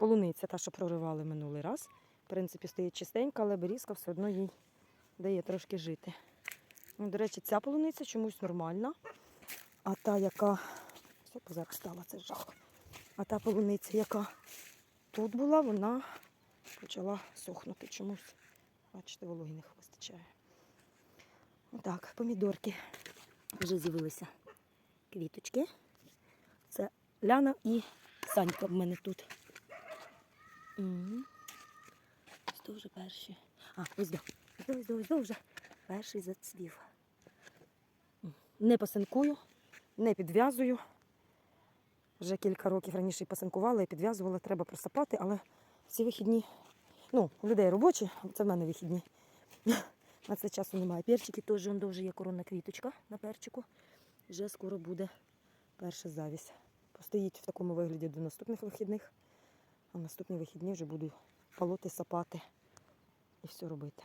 полуниця, та, що проривали минулий раз. В принципі, стоїть чистенька, але берізка все одно їй дає трошки жити. Ну, До речі, ця полуниця чомусь нормальна. А та, яка. Все позаду стала, це жах. А та полуниця, яка тут була, вона почала сохнути чомусь. Бачите, вологи не вистачає. Так, помідорки. Вже з'явилися квіточки. Це Ляна і Санька в мене тут. Ось то вже. А, ось до. Ось до, ось до, ось до вже. Перший зацвів. Не пасинкую, не підв'язую. Вже кілька років раніше і пасинкувала і підв'язувала, треба просапати, але ці вихідні, ну, у людей робочі, це в мене вихідні. На це часу немає. Перчики теж дуже є коронна квіточка на перчику. Вже скоро буде перша завість. Постоїть в такому вигляді до наступних вихідних, а наступні вихідні вже буду полоти, сапати і все робити.